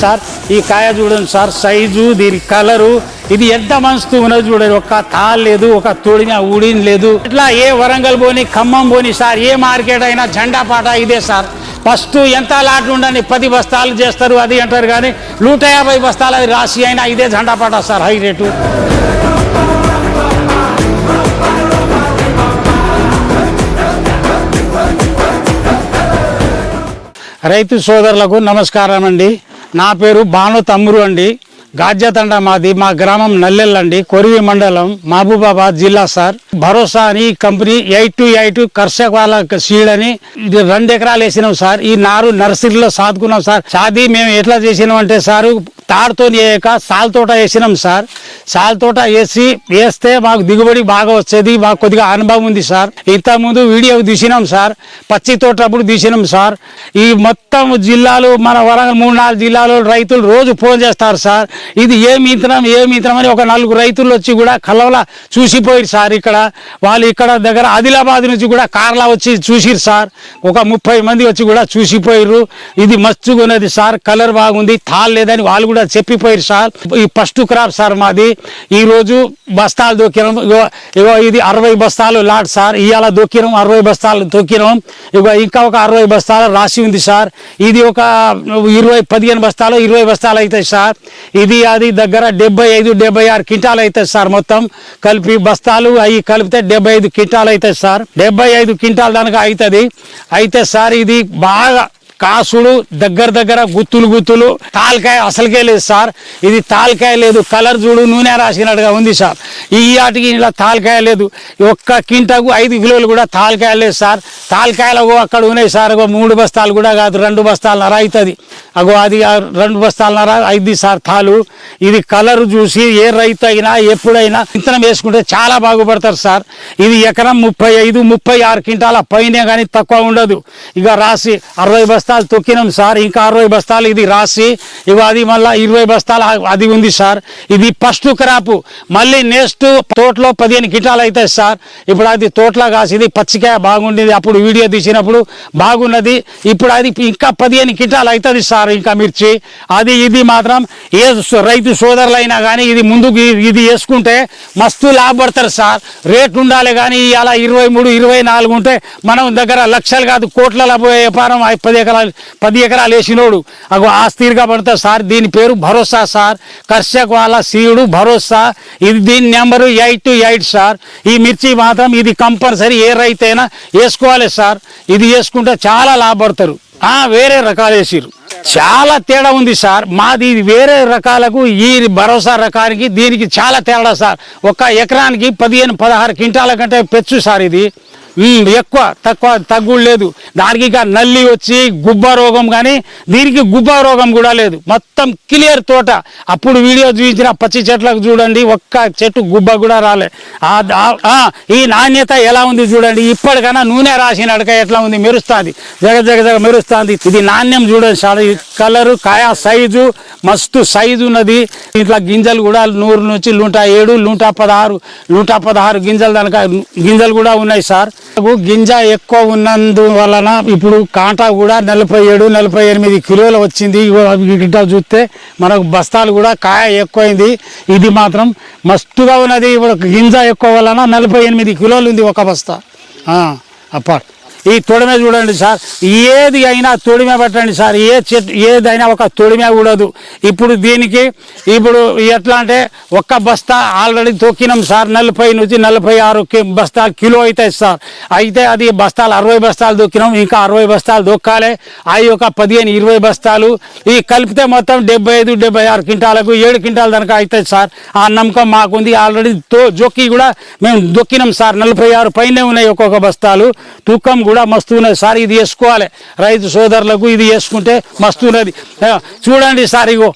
Sir ఈ కాయ చూడండి సార్ సైజు దీని కలరు ఇది ఎంత మంచుతూ ఉన్నది చూడండి. ఒక తాల్ లేదు ఒక తొడిన ఊడిన లేదు. ఇట్లా ఏ వరంగల్ పోని ఖమ్మం పోని సార్ ఏ మార్కెట్ అయినా జెండా పాట ఇదే సార్. ఫస్ట్ ఎంత లాట్ ఉండని పది బస్తాలు చేస్తారు అది అంటారు కానీ నూట యాభై బస్తాలు అది రాసి అయినా ఇదే జెండా పాట సార్ హై రేటు. రైతు సోదరులకు నమస్కారం అండి నా పేరు భాను తమ్మురు అండి. గాజ్యతండ మాది మా గ్రామం నల్లెల్లండి కొరివి మండలం మహబూబాబాద్ జిల్లా సార్. భరోసా అని కంపెనీ ఎయిట్ టు ఎయిట్ కర్షక వాళ్ళ సీడ్ అని ఇది రెండు ఎకరాలు వేసినాం సార్. ఈ నారు నర్సరీలో సాదుకున్నాం సార్. సాది మేము ఎట్లా చేసినాం అంటే సారు తాడుతో వేయక సాల్ తోట వేసినాం సార్. సాల్ తోట వేసి వేస్తే మాకు దిగుబడి బాగా వచ్చేది మాకు కొద్దిగా అనుభవం ఉంది సార్. ఇంతకుముందు వీడియో తీసినాం సార్. పచ్చి తోట అప్పుడు తీసినాం సార్. ఈ మొత్తం జిల్లాలు మన వరంగల్ మూడు నాలుగు జిల్లాలో రైతులు రోజు ఫోన్ చేస్తారు సార్. ఇది ఏ ఇంతనం ఏమి మిత్రం అని ఒక నలుగురు రైతులు వచ్చి కూడా కలవల చూసిపోయారు సార్ ఇక్కడ. వాళ్ళు ఇక్కడ దగ్గర ఆదిలాబాద్ నుంచి కూడా కార్లా వచ్చి చూసిరు సార్. ఒక ముప్పై మంది వచ్చి కూడా చూసిపోయారు. ఇది మస్తుగా ఉన్నది సార్. కలర్ బాగుంది తాల్ లేదని వాళ్ళు కూడా చెప్పిపోయారు సార్. ఈ ఫస్ట్ క్రాప్ సార్ మాది. ఈరోజు బస్తాలు దొక్కినాం. ఇగో ఇగో ఇది అరవై బస్తాలు లాట్ సార్. ఇవాళ దొక్కినాం అరవై బస్తాలు దొక్కినాం ఇగో ఇంకా ఒక అరవై బస్తాలు రాసి ఉంది సార్. ఇది ఒక ఇరవై పదిహేను బస్తాలు ఇరవై బస్తాలు అవుతాయి సార్. ఇది అది దగ్గర డెబ్బై ఐదు డెబ్బై ఆరు క్వింటాలు అవుతాయి సార్ మొత్తం. కలిపి బస్తాలు అవి కలిపితే డెబ్బై ఐదు క్వింటాలు అవుతాయి సార్. డెబ్బై ఐదు క్వింటాల్ దానికి అవుతుంది అయితే సార్ ఇది బాగా కాసుడు దగ్గర దగ్గర గుత్తులు గుత్తులు. తాలకాయ అసలుకే లేదు సార్. ఇది తాలకాయ లేదు. కలర్ చూడు నూనె రాసినట్టుగా ఉంది సార్. ఈ ఆటికి ఇలా తాలకాయ లేదు. ఒక్క కింటకు ఐదు కిలోలు కూడా తాలకాయ లేదు సార్. తాలకాయలు అక్కడ ఉన్నాయి సార్. మూడు బస్తాలు కూడా కాదు రెండు బస్తాలు నర అవుతుంది అగో అది రెండు బస్తాలు నర అయింది సార్ తాలు ఇది కలర్ చూసి ఏ రైతు అయినా ఎప్పుడైనా విత్తనం వేసుకుంటే చాలా బాగుపడతారు సార్. ఇది ఎకరం ముప్పై ఐదు ముప్పై ఆరు క్వింటాల పైన కానీ తక్కువ ఉండదు. ఇక రాసి అరవై బస్తాలు తొక్కినాం సార్. ఇంకా అరవై బస్తాలు ఇది రాసి ఇక అది మళ్ళీ ఇరవై బస్తాలు అది ఉంది సార్. ఇది ఫస్ట్ క్రాప్. మళ్ళీ నెక్స్ట్ తోటలో పదిహేను కిటాలు అవుతాయి సార్. ఇప్పుడు అది తోటలో కాసింది పచ్చికాయ బాగుండేది. అప్పుడు వీడియో తీసినప్పుడు బాగున్నది. ఇప్పుడు అది ఇంకా పదిహేను కిటాలు అవుతుంది సార్ ఇంకా మిర్చి. అది ఇది మాత్రం ఏ స- రైతు సోదరులైనా కానీ ఇది ముందుకు ఇది వేసుకుంటే మస్తు లాభపడతారు సార్. రేట్ ఉండాలి కానీ అలా ఇరవై మూడు ఇరవై నాలుగు ఉంటే మనం దగ్గర లక్షలు కాదు కోట్ల పోయే వ్యాపారం పది ఎకరాలు పది ఎకరాలు వేసినోడు. అగో ఆస్తిగా పడతాడు సార్ దీని పేరు భరోసా సార్. కర్షక్ వాళ్ళ సీయుడు భరోసా. ఇది దీని number eight two eight sir. ఈ మిర్చి మాత్రం ఇది కంపల్సరీ ఏ రైతు అయినా వేసుకోవాలి సార్. ఇది వేసుకుంటే చాలా లాభపడతారు. వేరే రకాలు వేసిరు చాలా తేడా ఉంది సార్. మాది ఇది వేరే రకాలకు ఈ భరోసా రకానికి దీనికి చాలా తేడా సార్. ఒక ఎకరానికి పదిహేను పదహారు క్వింటాల కంటే పెచ్చు సార్ ఇది. ఎక్కువ తక్కువ తగ్గుడు లేదు. దానికి ఇక నల్లి వచ్చి గుబ్బ రోగం కానీ దీనికి గుబ్బ రోగం కూడా లేదు. మొత్తం క్లియర్ తోట. అప్పుడు వీడియో చూపించిన పచ్చి చెట్లకు చూడండి ఒక్క చెట్టు గుబ్బ కూడా రాలే. ఈ నాణ్యత ఎలా ఉంది చూడండి. ఇప్పటికైనా నూనె రాసినట్టుగా ఎట్లా ఉంది? మెరుస్తుంది. జగ జగ జగ మెరుస్తుంది. ఇది నాణ్యం చూడండి సార్. కలరు కాయ సైజు మస్తు సైజు ఉన్నది. ఇట్లా గింజలు కూడా నూరు నుంచి నూట ఏడు నూట పదహారు నూట పదహారు గింజలు దానిక గింజలు కూడా ఉన్నాయి సార్. గింజ ఎక్కువ ఉన్నందు వలన ఇప్పుడు కాంటా కూడా నలభై ఏడు నలభై ఎనిమిది కిలోలు వచ్చింది. గిట్ట చూస్తే మనకు బస్తాలు కూడా కాయ ఎక్కువైంది. ఇది మాత్రం మస్తుగా ఉన్నది. ఇప్పుడు గింజ ఎక్కువ వలన నలభై ఎనిమిది కిలోలు ఉంది ఒక బస్తా. అప్ప. ఈ తొడిమే చూడండి సార్. ఏది అయినా తొడిమే పెట్టండి సార్. ఏ చెట్టు ఏదైనా ఒక తొడిమే కూడదు. ఇప్పుడు దీనికి ఇప్పుడు ఎట్లా అంటే ఒక్క బస్తా ఆల్రెడీ తొక్కినాం సార్. నలభై నుంచి నలభై ఆరు బస్తాలు కిలో అవుతాయి సార్. అయితే అది బస్తాలు అరవై బస్తాలు దొక్కినాం ఇంకా అరవై బస్తాలు దొక్కాలి అవి ఒక పదిహేను ఇరవై బస్తాలు. ఈ కలిపితే మొత్తం డెబ్బై ఐదు డెబ్బై ఆరు క్వింటాలకు ఏడు క్వింటాల దానికి అవుతుంది సార్. ఆ నమ్మకం మాకుంది. ఆల్రెడీ తో జొక్కి కూడా మేము దొక్కినాం సార్. నలభై ఆరు పైనే ఉన్నాయి ఒక్కొక్క బస్తాలు. తూకం కూడా మస్తు ఉన్నది. సార్ ఇది వేసుకోవాలి. రైతు సోదరులకు ఇది వేసుకుంటే మస్తు ఉన్నది. చూడండి సార్ ఇగో.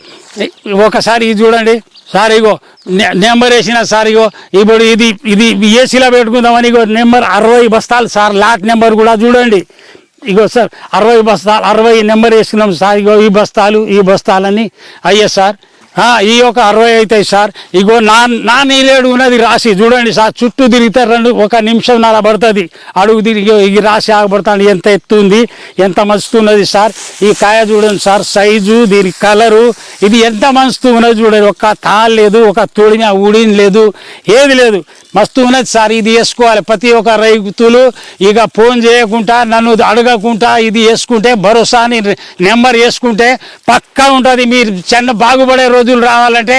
ఒకసారి ఇది చూడండి. సార్ ఇగో నె- నెంబర్ వేసిన సార్ ఇగో. ఇప్పుడు ఇది ఇది ఏసీలో పెట్టుకుందామని ఇగో నెంబర్ అరవై బస్తాలు సార్. లాట్ నెంబర్ కూడా చూడండి. ఇగో సార్ అరవై బస్తాలు అరవై నెంబర్ వేసుకున్నాం సార్. ఇగో ఈ బస్తాలు ఈ బస్తాలన్నీ. అయ్యే సార్ ఈ ఒక అరవై అవుతాయి సార్. ఇగో నా నా నీలేడు ఉన్నది రాసి చూడండి సార్ చుట్టూ తిరిగితే రెండు ఒక నిమిషం నాల పడుతుంది. అడుగు తిరిగి ఈ రాసి ఆగబడతాను ఎంత ఎత్తు ఉంది ఎంత మస్తు ఉన్నది సార్. ఈ కాయ చూడండి సార్ సైజు దీని కలరు. ఇది ఎంత మస్తు ఉన్నది చూడండి. ఒక తాళ్ళు లేదు ఒక తొడిన ఊడిని లేదు ఏది లేదు. మస్తు ఉన్నది సార్ ఇది వేసుకోవాలి. ప్రతి ఒక్క రైతులు ఇక ఫోన్ చేయకుండా నన్ను అడగకుండా ఇది వేసుకుంటే భరోసా అని నెంబర్ వేసుకుంటే పక్కా ఉంటుంది. మీరు చిన్న బాగుపడే రోజులు రావాలంటే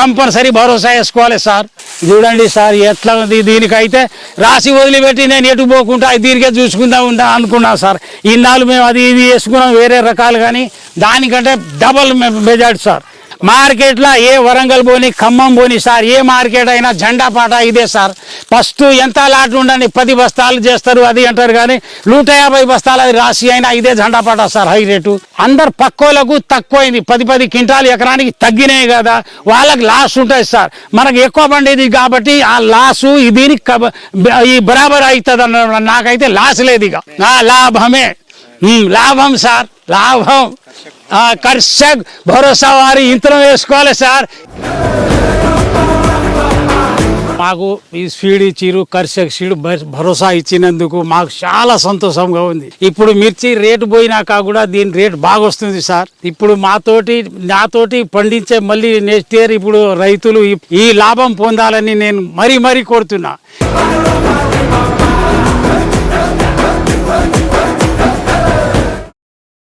కంపల్సరీ భరోసా వేసుకోవాలి సార్. చూడండి సార్ ఎట్లా ఉంది దీనికైతే. రాసి వదిలిపెట్టి నేను ఎటు పోకుండా దీనికే చూసుకుందా ఉంటా అనుకున్నా సార్. ఇన్నాళ్ళు మేము అది ఇది వేసుకున్నాం వేరే రకాలు కానీ దానికంటే డబల్ మెజార్టీ సార్. మార్కెట్లో ఏ వరంగల్ పోని ఖమ్మం పోని సార్ ఏ మార్కెట్ అయినా జెండా పాట ఇదే సార్. ఫస్ట్ ఎంత లాట్ ఉండండి పది బస్తాలు చేస్తారు అది అంటారు కానీ నూట యాభై బస్తాలు అది రాసి అయినా ఇదే జెండా పాట సార్ హై రేటు. అందరు పక్కోలకు తక్కువైంది పది పది క్వింటాలు ఎకరానికి తగ్గినాయి కదా వాళ్ళకి లాస్ ఉంటుంది సార్. మనకు ఎక్కువ పండేది కాబట్టి ఆ లాసు దీనికి కబ- ఈ బరాబర్ అవుతుంది అన్న నాకైతే లాస్ లేదు ఇక. నా లాభమే. లాభం సార్ లాభం. కర్షక్ భరోసా వారి ఇంతనం వేసుకోవాలి సార్. మాకు ఈ స్వీడ్ ఇచ్చిరు కర్షక్ సీడ్ భరోసా ఇచ్చినందుకు మాకు చాలా సంతోషంగా ఉంది. ఇప్పుడు మిర్చి రేటు పోయినాక కూడా దీని రేటు బాగా వస్తుంది సార్. ఇప్పుడు మాతోటి నాతోటి పండించే మళ్ళీ నెక్స్ట్ ఇయర్ ఇప్పుడు రైతులు ఈ- ఈ లాభం పొందాలని నేను మరీ మరీ కోరుతున్నా.